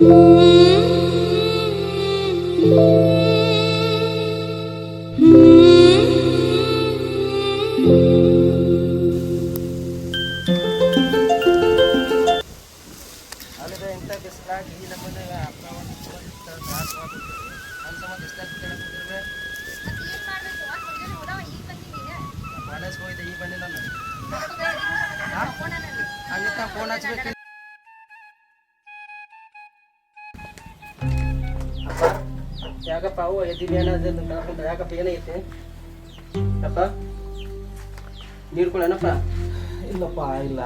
Thank you. ಯಾಕಪ್ಪ ಅವು ಎದ್ದಿದ್ದು ಏನಾದ್ರು ಕಳ್ಕೊಂಡ್ರೆ ಯಾಕಪ್ಪ ಏನೈತಿ ಅಪ್ಪ ನೀರು ಕೊಡೋಣಪ್ಪ ಇಲ್ಲಪ್ಪ ಇಲ್ಲ.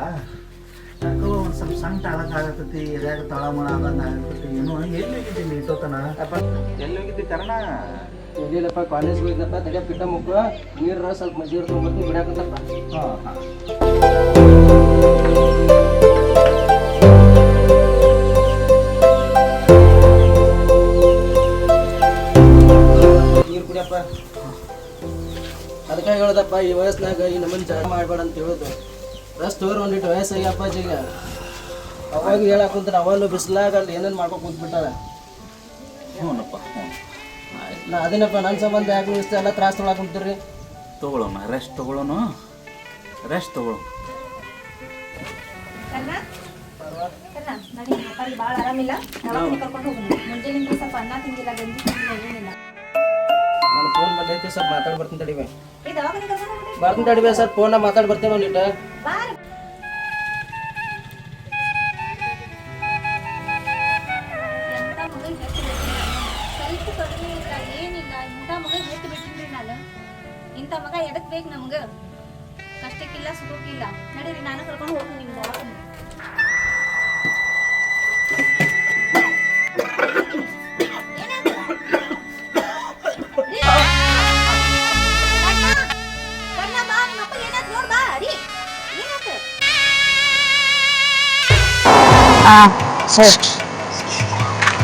ಯಾಕೋ ಒಂದು ಸ್ವಲ್ಪ ಸಂಕಟ ಆಗತ್ತಾಗತ್ತೈತಿ ಎದ್ಯಾಗ ತಳಮಳ ಆದಂಗೆ ಆಗತ್ತೈತಿ ಏನು ಎಲ್ಲಿ ಹೋಗಿದ್ದೀನಿ ಇಟ್ಟೋತನ? ಅಪ್ಪ ಎಲ್ಲಿ ಹೋಗಿದ್ದಿ ಕರ್ಣ? ಇಲ್ಲಿಲ್ಲಪ್ಪ ಕಾಲೇಜ್ಗೆ ಹೋಗಿದ್ದಪ್ಪ ತಲೆ ಪಿಟ್ಟ ಮುಕ್ಕ. ನೀರು ಸ್ವಲ್ಪ ಮಜ್ಜಿಗೆ ತೊಗೊಂಬರ್ತೀನಿ ಬಿಡಾಕತ್ತಪ್ಪ. ಹಾಂ ಹಾಂ. ಕುಡಿಯಪ್ಪ ಅದಕ್ಕೆ ಹೇಳೋದಪ್ಪ ಈ ವಯಸ್ಸಿನಾಗ ಈ ನಮ್ಮನ್ನು ಜಗಳ ಮಾಡಬೇಡ ಅಂತ ಹೇಳೋದು. ರಸ್ ತೋರ್ ಒಂದಿಟ್ಟು ವಯಸ್ಸಾಗಿ ಅಪ್ಪಾಜಿಗೆ. ಅವಾಗ ಹೇಳಕ್ ಕುಂತ್ರೆ ಅವನು ಬಿಸಿಲಾಗ ಅಲ್ಲಿ ಏನೇನು ಮಾಡ್ಕೊಂಡು ಕುಂತ್ಬಿಟ್ಟಾರ? ಹ್ಞೂನಪ್ಪ ಹ್ಞೂ. ನಾ ಅದೇನಪ್ಪ ನನ್ನ ಸಂಬಂಧ ಯಾಕೆ ಇಷ್ಟ ಎಲ್ಲ ತ್ರಾಸ ತೊಗೊಳಕ್ ಕುಂತೀರಿ ತೊಗೊಳೋಣ ರೆಸ್ಟ್ ತೊಗೊಳೋಣ ರೆಸ್ಟ್ ಮಾತಾಡಿ ಭಾಳ ಆರಾಮಿಲ್ಲ. ಮುಂಜಾನೆ ಕರ್ಕೊಂಡು ಹೋಗೋಣ ಮುಂಜಾನಿಂದ ಸ್ವಲ್ಪ ಅನ್ನ ತಿಂದಿಲ್ಲ ಗಂಜಿ ತಿಂದಿಲ್ಲ ಏನಿಲ್ಲ. ಫೋನ್ ಬಂದೈತಿ ಸರ್ ಮಾತಾಡಿ ಬರ್ತೀನಿ ತಡಿವೆ ಬರ್ತೀನಿ ತಡಿವೆ ಸರ್ ಫೋನ್ ಮಾತಾಡಿ ಬರ್ತೇವೆ ಒಂದಿಟ್ಟು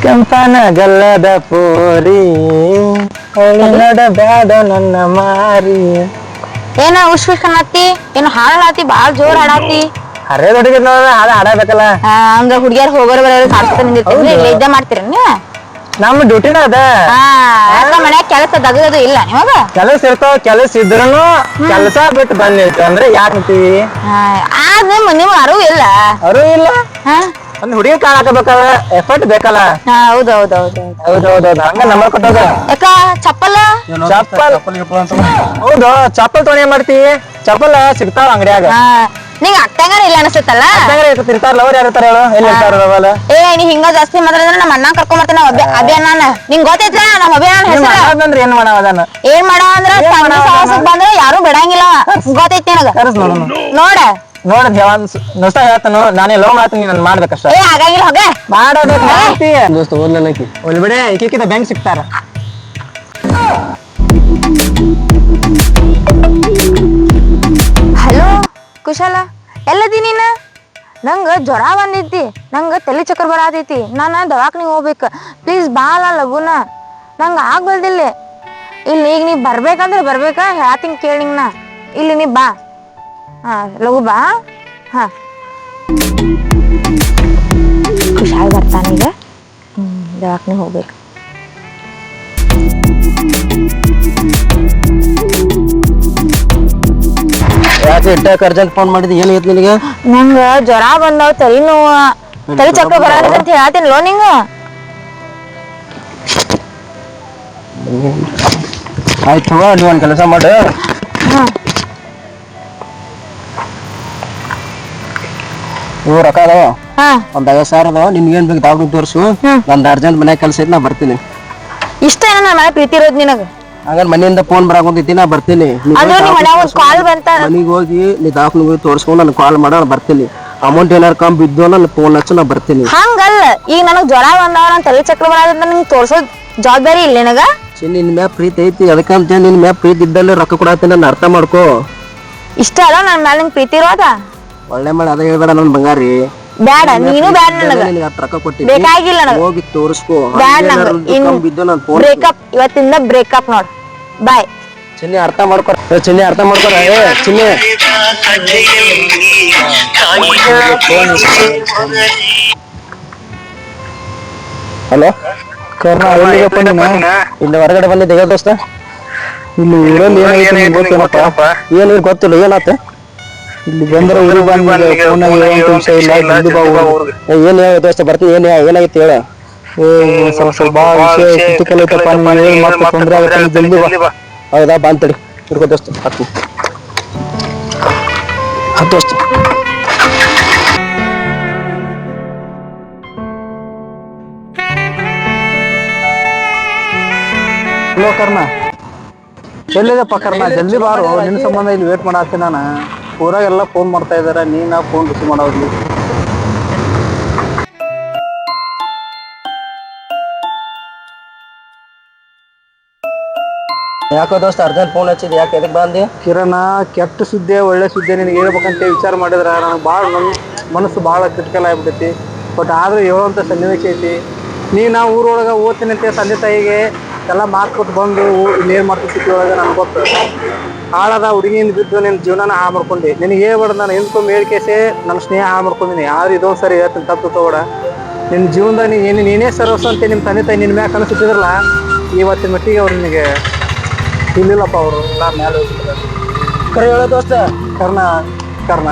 ಕೆಂಪನ ಗಲ್ಲದ ಪೋರಿ ಬ್ಯಾಡ ನನ್ನ ಮಾರಿ. ಏನ ಅನ್ನತ್ತಿ ಏನು ಹಾಡಾತಿ ಬಾಳ್ ಜೋರ್ ಹಾಡಾತಿ ಅರೇ ದೊಡ್ಡ ಹಾಡ ಹಾಡಬೇಕಲ್ಲ. ಅಂದ್ರ ಹುಡ್ಗ್ಯಾರ್ ಹೋಗೋರ್ ಬರೋರು ಹಾಡ್ಸ್ಕೊಂಡ್ ನಿಂದಿರ್ತೀರಿ ಇಲ್ಲ ಇದ್ದ ಮಾಡ್ತೀರ ನಮ್ಮ ಡ್ಯೂಟಿನ ಅದ. ಮನ್ಯಾಗ ಕೆಲಸ ದಗದದು ಇಲ್ಲ ನಿಮಗ? ಕೆಲಸ ಇರ್ತಾವ ಕೆಲಸ ಇದ್ರೂನು ಕೆಲಸ ಬಿಟ್ಟು ಬಂದಿರ್ತೀವಿ ಅಂದ್ರೆ ಯಾಕೆ ಅಂತೀವಿ? ಆ, ಆದ್ ನಿಮ್ ನಿಮ್ ಅರಿವು ಇಲ್ಲ. ಅರು ಇಲ್ಲ. ಹಾ ಒಂದ್ ಹುಡುಗಿ ಕಾಣಾಕಬೇಕಲ್ಲ ಎಫರ್ಟ್ ಬೇಕಲ್ಲ? ಹಾ, ಹೌದ್ ಹೌದ್ ಹೌದ್ ಹೌದ್. ಹೌದೌದೌದು ಹಂಗ ನಂಬರ್ ಕೊಟ್ಟದ? ಅಕ್ಕ ಚಪ್ಪಲ? ಚಪ್ಪಲ್. ಹೌದು. ಚಪ್ಪಲ್ ತೊಗೊಂಡ್ ಏನ್ ಮಾಡ್ತಿ? ಚಪ್ಪಲ್ ಸಿಗ್ತಾವ ಅಂಗಡಿಯಾಗ. ಹಾ. ನಿಂಗ ಅಟ್ಟಂಗಾರ ಇಲ್ಲ ಅನಸ್ತಲ್ಲ ತಿರ್ತಾರಲ್ಲ ಅವ್ರು ಯಾರು ಹೇಳು? ಎಲ್ಲಿ ಇರ್ತಾರ ಅವಲ್ಲ? ಏ ನೀ ಹಿಂಗ ಜಾಸ್ತಿ ಮಾತಾಡಿದ್ರೆ ನಮ್ಮ ಅಣ್ಣ ಕರ್ಕೊಂಡ್ ಬರ್ತಾನ ಅಭಿ ಅಭಿಯಾನ ನಿಂಗ್ ಗೊತ್ತೈತ್ಲ? ನಮ್ಮ ಅಭಿಯಾನ ಹೆಸರು? ಅಂದ್ರೆ ಏನ್ ಮಾಡವ ಅದನ್ನ? ಏನ್ ಮಾಡೋ ಅಂದ್ರ ತಂಗಿ ಸಾಹಸಕ್ ಬಂದ್ರೆ ಯಾರು ಬಿಡಂಗಿಲ್ಲ. ಗೊತ್ತೈತಿ ನಿನಗ? ಕರ್ಸ್ ನೋಡೋಣ ನೋಡ. ನೋಡದ್ ಹೇಳನ್ ನುಸ್ತ ಹೇಳ್ತಾನು ನಾನೇ ಲವ್ ಮಾಡ್ತೀನಿ ನಾನು ಮಾಡ್ಬೇಕಷ್ಟೇ. ಏ ಹಾಗಾಗಿಲ್ಲ ಹೋಗ. ಮಾಡೋದಕ್ಕೆ ಮಾಡ್ತಿ ದೋಸ್ತ ಓದ್ಲನಕಿ ಒಲ್ ಬಿಡೆ ಈಕಿಕಿದ ಬ್ಯಾಂಕ್ ಸಿಗ್ತಾರ. ಹಲೋ ಕುಶಾಲ ಎಲ್ಲದಿ ನೀನ? ನಂಗೆ ಜ್ವರ ಬಂದೈತಿ ನಂಗ ತಲೆ ಚಕ್ರ ಬರತೈತಿ ನಾನು ದವಾಖಾನಿಗೆ ಹೋಗ್ಬೇಕು. ಪ್ಲೀಸ್ ಬಾಲ ಲಗುನ ನಂಗ ಆಗ್ಬಲ್ದಿಲ್ಲ. ಇಲ್ಲಿ ಈಗ ನೀ ಬರ್ಬೇಕಂದ್ರೆ ಬರ್ಬೇಕಾ ಹೇಳ್ತೀನಿ ಕೇಳಿ ನಾ ಇಲ್ಲಿ ನೀ ಬಾ. ಹಾಂ ಲಘು ಬಾ ಹಾಂ ಕುಶಾಲ್ ಬರ್ತಾನೀಗ ಹ್ಞೂ ದವಾಖಾನಿಗೆ ಹೋಗ್ಬೇಕು ಯಾಕೆ ಇಟ್ಟಾಕ ಅರ್ಜೆಂಟ್ ಫೋನ್ ಮಾಡಿದ್ದು? ಏನಾಗೈತೆ ನಿನಗೆ? ನಂಗೆ ಜ್ವರ ಬಂದಾವ ತಲೆ ನೋವು. ತಲೆ ಚಕ್ರ ಬರತೈತಿ ಅಂತ ಹೇಳ್ತೀನಿ ಲೋ ನಿಂಗೆ. ಆಯ್ತು ಅಲ್ಲಿ ಒಂದು ಕೆಲಸ ಮಾಡು. ಇವು ರೊಕ್ಕ ಅದಾವ? ಹಾಂ. ಒಂದ್ ಐವತ್ ಸಾವಿರ ಅದಾವ ನಿನ್ಗೇನ್ ಬೇಕು ದವಾಖಾನೆ ತೋರಿಸು. ನಂದು ಅರ್ಜೆಂಟ್ ಮನ್ಯಾಗ ಕೆಲಸ ಐತಿ ನಾ ಬರ್ತೀನಿ. ಇಷ್ಟ ನನ್ನ ಮನೆ ಪ್ರೀತಿ ಇರೋದು ನಿನಗ? ಹಂಗಾರೆ ಮನೆಯಿಂದ ಫೋನ್ ಬರಾಕೊಂತೈತಿ ನಾ ಬರ್ತೀನಿ. ಅದು ನಿಮ್ಮ ಮನ್ಯಾಗ ಒಂದು ಕಾಲ್ ಬಂತ ಮನೆಗೆ ಹೋಗಿ ನೀ ದವಾಖಾನೆ ಹೋಗಿ ತೋರಿಸ್ಕೊಂಡು ನಾನು ಕಾಲ್ ಮಾಡ ನಾನು ಬರ್ತೀನಿ. ಅಮೌಂಟ್ ಏನಾರು ಕಮ್ಮಿ ಬಿದ್ದು ನಾನು ಫೋನ್ ಹಚ್ಚು ನಾ ಬರ್ತೀನಿ. ಹಂಗಲ್ಲ ಈಗ ನನಗ್ ಜ್ವರ ಬಂದವ ನಾನು ತಲೆ ಚಕ್ರ ಬರೋದ್ರಿಂದ ನಿಂಗೆ ತೋರ್ಸೋದ್ ಜವಾಬ್ದಾರಿ ಇಲ್ಲ ನಿನಗ? ಚಿನ್ನ ನಿನ್ ಮ್ಯಾಗ ಪ್ರೀತಿ ಐತಿ ಅದಕ್ಕಂತ ನಿನ್ ಮ್ಯಾಗ ಪ್ರೀತಿ ಇದ್ದಲ್ಲಿ ರೊಕ್ಕ ಕೊಡತ್ತೀನಿ ನಾನು ಅರ್ಥ ಮಾಡ್ಕೋ. ಇಷ್ಟ ಅಲ್ಲ ನನ್ನ ಮ್ಯಾಲ ನಿಂಗೆ ಪ್ರೀತಿ ಇರೋದ? ಒಳ್ಳೆ ಮಾಡಿ ಅದ ಹೇಳ್ಬೇಡ ನನ್ ಬಂಗಾರಿ. ಬ್ಯಾಡ ನೀನು ಬ್ಯಾಡ ನನಗ. ರೊಕ್ಕ ಕೊಟ್ಟಿನಿ ಬೇಕಾಗಿಲ್ಲ ನನಗ. ಹೋಗಿ ತೋರಿಸ್ಕೋ. ಬ್ಯಾಡ ನನಗೆ ಬಿದ್ದು ನಾನು ಫೋನ್ ಬ್ರೇಕಪ್ ಇವತ್ತಿಂದ ಬ್ರೇಕಪ್ ನೋಡ್. ಬಾಯ್. ಚಿನ್ನಿ ಅರ್ಥ ಮಾಡ್ಕೊ. ಚಿನ್ನಿ ಅರ್ಥ ಮಾಡ್ಕೊ. ಏ ಚಿನ್ನಿ. ಹಲೋ? ಕರ್ಣ ಎಲ್ಲಿಗಪ್ಪ ಬಂದಿನ ಇಲ್ಲಿ ಹೊರಗಡೆ ಬಂದಿದ್ದೆ. ದೋಸ್ತ. ಇಲ್ಲಿ ಊರಲ್ಲಿ ಏನಾಗೈತೆ ನಿಂಗೆ ಗೊತ್ತೇನಪ್ಪ? ಏನು ಗೊತ್ತಿಲ್ಲ? ಏನಾತ ಇಲ್ಲಿ ಬಂದ್ರೆ ಊರಿಗೆ ಬಂದ್ಮೇಲೆ ಫೋನಾಗ ಏನು ವಿಷಯ ಇಲ್ಲ ಜಲ್ದಿ ಬಾ ಊರಿಗೆ. ಏನು ಹೇಳ ದೋಸ್ತ ಬರ್ತೀನಿ ಏನು ಏನಾಗಿತ್ತು ಹೇಳ. ಏ ಸ್ವಲ್ಪ ಸ್ವಲ್ಪ ಬಾ ವಿಷಯ ಕ್ರಿಟಿಕಲ್ ಐತಪ್ಪ ನೀನು ಮತ್ತೆ ತೊಂದರೆ ಆಗುತ್ತೆ ಜಲ್ದಿ ಬಾ. ಹೌದಾ ಬಾ ಅಂತೇಳಿ. ಹಿಡ್ಕೋ ದೋಸ್ತ ಹತ್ತು ಹತ್ತು ದೋಸ್ತ. ಹಲೋ ಕರ್ಣ ಎಲ್ಲಿದೆಪ್ಪ ಕರ್ಣ ಜಲ್ದಿ ಬಾರು ನಿನ್ನ ಸಂಬಂಧ ಇಲ್ಲಿ ವೇಟ್ ಮಾಡತ್ತೀನಿ ನಾನು. ಊರಾಗೆಲ್ಲ ಫೋನ್ ಮಾಡ್ತಾ ಇದಾರೆ ನೀನ ಫೋನ್ ರಿಸೀವ್ ಮಾಡೋದು ಯಾಕೋ ದೋಸ್ತ ಅರ್ಜೆಂಟ್ ಫೋನ್ ಹಚ್ಚಿದ್ ಯಾಕೆ ಎದಕ್ಕೆ ಬಂದಿ? ಕಿರಣ ಕೆಟ್ಟ ಸುದ್ದಿ ಒಳ್ಳೆ ಸುದ್ದಿ ನಿನಗೆ ಹೇಳ್ಬೇಕಂತ ವಿಚಾರ ಮಾಡಿದ್ರೆ ನನಗೆ ಭಾಳ ನನ್ನ ಮನಸ್ಸು ಭಾಳ ಕ್ರಿಟಿಕಲ್ ಆಗಿಬಿಟ್ಟೈತಿ ಬಟ್ ಆದರೂ ಹೇಳುವಂಥ ಸನ್ನಿವೇಶ ಐತಿ. ನೀ ನಾ ಊರೊಳಗೆ ಓದ್ತೀನಿ ಅಂತ ತಂದೆ ತಾಯಿಗೆ ಎಲ್ಲ ಮಾರ್ಕೊಟ್ ಬಂದು ಇನ್ನೇನು ಮಾಡ್ತೀನಿ ಸಿಟಿ ಒಳಗೆ ನನಗೆ ಗೊತ್ತು. ಹಾಳಾದ ಹುಡುಗಿಯಿಂದ ಬಿದ್ದು ನಿನ್ನ ಜೀವನನ ಹಾಳು ಮಾಡ್ಕೊಂಡೆ. ನಿನಗೆ ಹೇಳ್ಬೇಡ ನಾನು ಹಿಂದ್ಕೊಂಡ್ ಮೇಳ್ಕೇಸೆ ನನ್ನ ಸ್ನೇಹ ಹಾ ಮಾಡ್ಕೊಂಡಿನಿ. ಆದ್ರೆ ಇದೊಂದು ಸರಿ ಹೇಳ್ತೀನಿ, ತಪ್ಪು ತಗೋಡ ನಿನ್ನ ಜೀವನದಾಗ ನೀ ನೀನು ನೀನೇ ಸರ್ವಸ್ ಅಂತ ನಿಮ್ಮ ತಂದೆ ತಾಯಿ ನಿನ್ನ ಮ್ಯಾಕ್ ಅನಿಸ್ತಿದ್ರಲ್ಲ ಇವತ್ತಿನ ಮಟ್ಟಿಗೆ ಅವ್ರು ನಿನಗೆ ಇಲ್ಲಿಲ್ಲಪ್ಪ ಅವರು ಎಲ್ಲ ಮೇಲೆ ಹೋಗ್ತಾರೆ ಕರೆ ಹೇಳೋದು ಅಷ್ಟೇ. ಕರ್ಣ ಕರ್ಣ.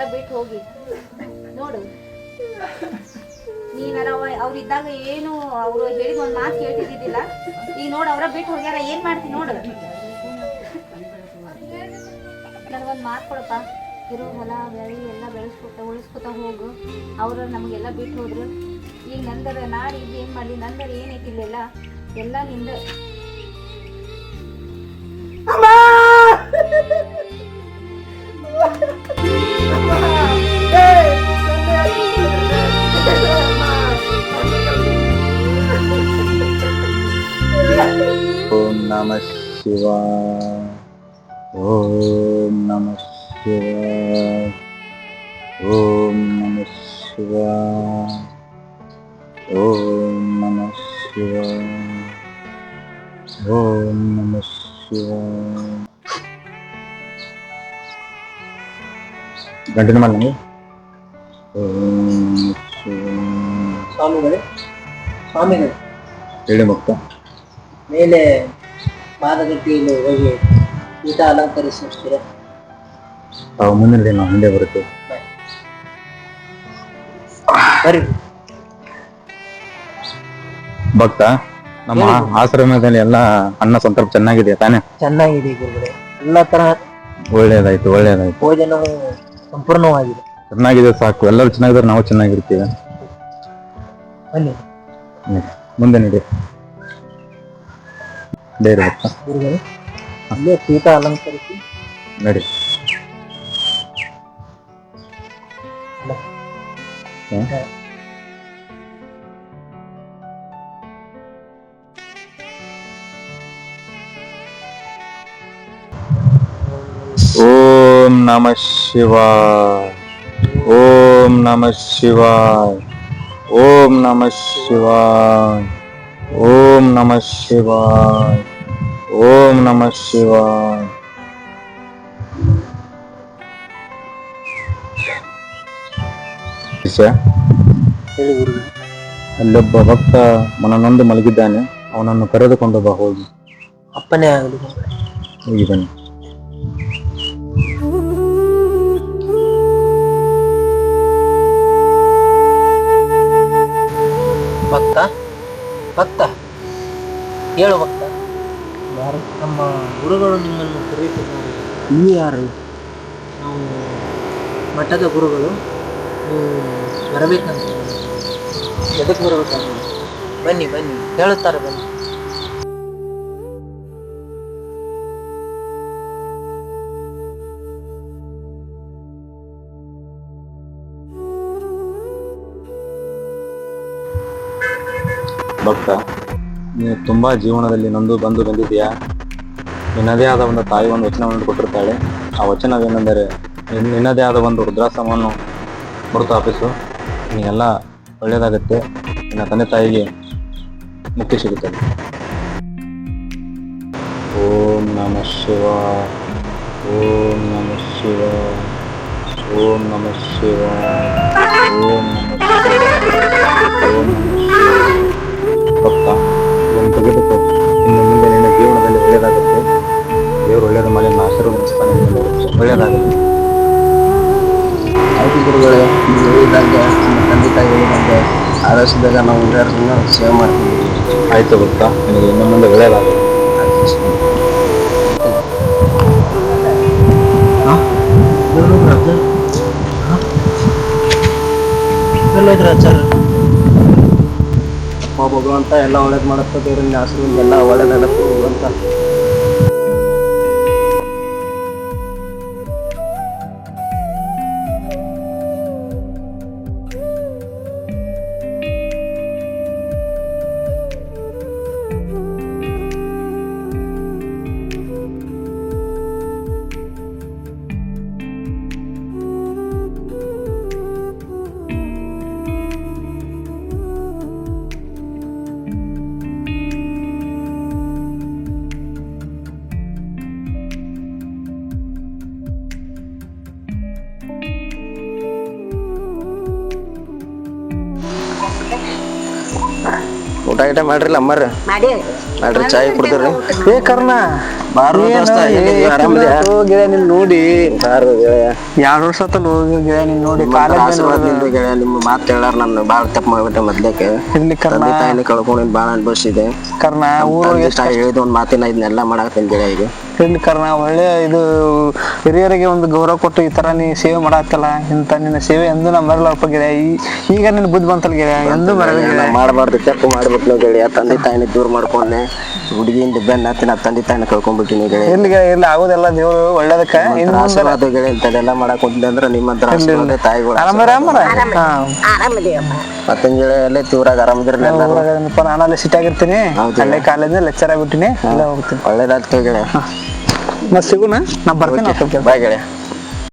ನಮ್ಗೆಲ್ಲ ಬಿಟ್ಟು ಹೋಗಿ. ನೋಡು. ಅವ ಅವ್ರಿದ್ದಾಗ ಏನು ಅವರು ಹೇಳಿದ ಒಂದ್ ಮಾತು ಕೇಳ್ತಿದ್ದಿಲ್ಲ ಈಗ ನೋಡು, ಅವ್ರ ಬಿಟ್ಟು ಹೋಗ್ಯಾರ, ಏನ್ ಮಾಡ್ತೀನಿ ನೋಡು. ನನಗೊಂದು ಮಾತು ಕೊಡಪ್ಪ. ಇರೋ, ಹೊಲ, ಬೆಳೆ, ಎಲ್ಲ ಬೆಳೆಸ್ಕೊತ, ಉಳಿಸ್ಕೊತ ಹೋಗು. ಅವರು ನಮಗೆಲ್ಲ ಬಿಟ್ಟು ಹೋದ್ರು. ಈಗ ನಂದರ ನಾಡಿ ಏನು ಮಾಡಲಿ? ನಂದರ ಏನೈತಿಲ್ಲ ಎಲ್ಲ ನಿಂದ ಶಿವಾಯ ಓಂ ನಮ ಶಿವಾಯ ಓಂ ನಮ ಶಿವಾಯ ಓಂ ನಮ ಶಿವಾಯ ಓಂ ನಮ ಶಿವಾಯ ಗಂಟೆ ಮಾಡಿ ಓಂ ನಮಃ ಶಿವಾಯ ಸ್ವಾಮಿಗಳೇ ಸ್ವಾಮಿಗಳೇ ಹೇಳಿ ಭಕ್ತ ಮೇಲೆ ಪಾದಗಟ್ಟಿಯಲ್ಲಿ ಹೋಗಿ ಊಟ ಅಲಂಕರಿಸುತ್ತೀರ ತಾವು ಮುಂದೆ ನಾವು ಹಿಂದೆ ಬರುತ್ತೆ ಸರಿ ಭಕ್ತ ನಮ್ಮ ಆಶ್ರಮದಲ್ಲಿ ಎಲ್ಲ ಅನ್ನ ಸಂತರ್ಪ ಚೆನ್ನಾಗಿದೆ ತಾನೇ? ಚೆನ್ನಾಗಿದೆ ಗುರುಗಳೇ. ಎಲ್ಲ ತರ ಒಳ್ಳೇದಾಯ್ತು ಒಳ್ಳೇದಾಯ್ತು. ಭೋಜನ ಸಂಪೂರ್ಣವಾಗಿದೆ. ಚೆನ್ನಾಗಿದೆ ಸಾಕು. ಎಲ್ಲರೂ ಚೆನ್ನಾಗಿದ್ರೆ ನಾವು ಚೆನ್ನಾಗಿರ್ತೀವಿ. ಬನ್ನಿ. ಮುಂದೆ ನಡಿ. ಬೇರೆ ಭಕ್ತ ಗುರುಗಳೇ ಅಲ್ಲೇ ಪೀಠ ಅಲಂಕರಿಸಿ ನಡಿ ಹ್ಮ್. ಓಂ ನಮ ಶಿವಾಯ ಓಂ ನಮ ಶಿವಾಯ ಓಂ ನಮ ಶಿವಾಯ ಓಂ ನಮ ಶಿವಾಯ ಓಂ ನಮ ಶಿವ ಅಲ್ಲೊಬ್ಬ ಭಕ್ತ ಮನನೊಂದು ಮಲಗಿದ್ದಾನೆ. ಅವನನ್ನು ಕರೆದುಕೊಂಡು ಬಾ ಹೋಗಿ. ಅಪ್ಪನೇ ಆಗಲಿ ಹೋಗಿ ಬನ್ನಿ. ಭಕ್ತ ಭಕ್ತ ಹೇಳು ಭಕ್ತ. ನಮ್ಮ ಗುರುಗಳು ನಿಮ್ಮನ್ನು ಕರೆಯುತ್ತಿದ್ದಾರೆ. ನೀವು ಯಾರು ನಾವು ಮಠದ ಗುರುಗಳು ನೀವು ಬರಬೇಕಂತ ಎದಕ್ಕೆ ಬರಬೇಕಂತ? ಬನ್ನಿ ಬನ್ನಿ ಹೇಳುತ್ತಾರೆ ಬನ್ನಿ. ಭಕ್ತ ನೀನು ತುಂಬ ಜೀವನದಲ್ಲಿ ನೊಂದು ಬಂದು ಬಂದಿದೆಯಾ ನಿನ್ನದೇ ಆದ ಒಂದು ತಾಯಿ ಒಂದು ವಚನವನ್ನು ಕೊಟ್ಟಿರ್ತಾಳೆ. ಆ ವಚನವೇನೆಂದರೆ ನಿನ್- ನಿನ್ನದೇ ಆದ ಒಂದು ವೃದ್ಧಾಶ್ರಮವನ್ನು ಮರುಸ್ಥಾಪಿಸು. ನೀನೆಲ್ಲ ಒಳ್ಳೆಯದಾಗುತ್ತೆ. ನಿನ್ನ ತಂದೆ ತಾಯಿಗೆ ಮುಕ್ತಿ ಸಿಗುತ್ತದೆ. ಓಂ ನಮಃ ಶಿವ ಓಂ ನಮಃ ಶಿವ. ಓಂ ನಮಃ ಶಿವ. ಓಂ ನಮ ಶಿವ. ಓಂ ನಮ ಶಿವ. ಭಕ್ತ. ಇದನ್ನು ತೆಗೆದುಕೋ ಇನ್ನು ಮುಂದೆ ನಿನ್ನ ಜೀವನದಲ್ಲಿ ಒಳ್ಳೆಯದಾಗುತ್ತೆ. ದೇವರು ಒಳ್ಳೆಯದ ನನ್ನ ಆಶೀರ್ವದಿಸ್ತಾನೆ ಒಳ್ಳೆಯದಾಗುತ್ತೆ ಆಯ್ತು ಗುರುಗಳೇ ನೀವು ಹೇಳಿದಂಗೆ ನಮ್ಮ ತಂದೆ ತಾಯಿ ಹೇಳಿದಂಗೆ ಆದರ್ಶದಾಗ ನಾವು ಎಲ್ಲರನ್ನ ಸೇವೆ ಮಾಡ್ತೀವಿ. ಆಯಿತು ಗೊತ್ತಾ ನಿಮಗೆ ಇನ್ನು ಮುಂದೆ ಒಳ್ಳೆಯದಾಗುತ್ತೆ ಆಚಾರ್ಯ. ಆಚಾರ ಭಗವಂತ ಎಲ್ಲ ಒಳ್ಳೇದು ಮಾಡುತ್ತೆ ದೇವ್ರಿಂದ ಆಶೀರ್ವಾದ ಎಲ್ಲ ಒಳ್ಳೇದಾಗತ್ತೆ ಭಗವಂತ ಮಾಡ್ರಿಲ್ಲ ಅಮ್ಮಾರ. ಮಾಡ್ರಿ ಚಾಯ್ ಕುಡ್ದ್ರಿ. ಏ ಕರ್ಣ ಬಾರು ದೋಸ್ತ ಏನಿದ್ಯೋ ಆರಾಮದ್ಯಾ? ಗೆಳೆಯ ನಿನ್ ನೋಡಿ? ಬಾರು ಗೆಳೆಯ ಎರಡು ವರ್ಷ ಆತಲ್ಲ ಹೋಗಿ ಗೆಳೆಯ ನಿನ್ ನೋಡಿ ಕಾಲೇಜ್ ಆಶೀರ್ವಾದ ನಿಂದು ಗೆಳೆಯ ನಿಮ್ಮ ಮಾತು ಹೇಳಾರ ನಾನು ಭಾಳ ತಪ್ಪು ಮಾಡ್ಬಿಟ್ಟೆ ಮೊದ್ಲಕ್ಕೆ. ಇರ್ಲಿ ಕರ್ನಾ ತಂದೆ ತಾಯಿನ ಕಳ್ಕೊಂಡು ಭಾಳ ಅನುಭವಿಸಿದೆ ಕರ್ನಾ ಊರು ತಂದೆ ತಾಯಿ ಹೇಳಿದ ಒಂದು ಮಾತಿನ ಇದನ್ನೆಲ್ಲ ಮಾಡಾಕತ್ತೀನಿ ಗೆಳೆಯ ಈಗ. ಇಲ್ಲಿ ಕರ್ನ ಒಳ್ಳೆ ಇದು ಹಿರಿಯರಿಗೆ ಒಂದು ಗೌರವ ಕೊಟ್ಟು ಈ ತರ ನೀ ಸೇವೆ ಮಾಡತ್ತಲ್ಲ ಇಂತ ನಿನ್ನ ಸೇವೆ ಎಂದು ನಾ ಮರಲಪ್ಪ ಗೆಳೆಯ ಈ- ಈಗ ನಿನ್ ಬುದ್ಧಿ ಬಂತಲ್ಲ ಗೆಳೆಯ ಎಂದು ಮರಲ್ಲ ಗೆಳೆಯ ಮಾಡಬಾರ್ದು ತಪ್ಪು ಮಾಡ್ಬಿಟ್ಲು ಗೆಳೆಯ ತಂದೆ ತಾಯಿನ ದೂರ ಮಾಡ್ಕೊಂಡೆ ಹುಡುಗಿಯಿಂದ ಬೆನ್ನ ಹತ್ತಿ ನಾ ತಂದೆ ತಾಯಿನ ಕಳ್ಕೊಂಡ್ಬಿಟ್ಟಿನಿ ಇಲ್ಲ ಇರ್ಲಿ ನೀವು ಇರ್ಲಿ ಆಗೋದೆಲ್ಲ ದೇವ್ರು ಒಳ್ಳೇದಕ್ಕ. ಇನ್ ನಿಮ್ಮಂತ್ರ ಮುಂದೆ ಆಶೀರ್ವಾದ ಗೆಳೆಯ ಇಂಥದ್ದೆಲ್ಲ ಮಾಡಕ್ ಕುಂತಿದ್ದೆ ಅಂದ್ರೆ ನಿಮ್ಮಂತ್ರ ಆಶೀರ್ವಾದ ತಾಯಿಗಳು ಆರಾಮರ ಆರಾಮರ ಮತ್ತೆ ಆರಾಮದಿರಲ್ಲ ಎಲ್ಲರೂ? ಊರಾಗ ನಾನು ಅಲ್ಲೇ ಸಿಟಿ ಆಗಿರ್ತೀನಿ ಹೌದು. ಅಲ್ಲೇ ಕಾಲೇಜ್ ಲೆಕ್ಚರ್ ಆಗ್ಬಿಟ್ಟಿನಿ ಅಲ್ಲೇ ಹೋಗ್ತೀನಿ. ಒಳ್ಳೇದಾಗ್ತದೆ ಗೆಳೆಯ. ಮತ್ತೆ ಸಿಗುನ? ನಾ ಬರ್ತೀನಿ ಬಾಯ್ ಗೆಳೆಯ.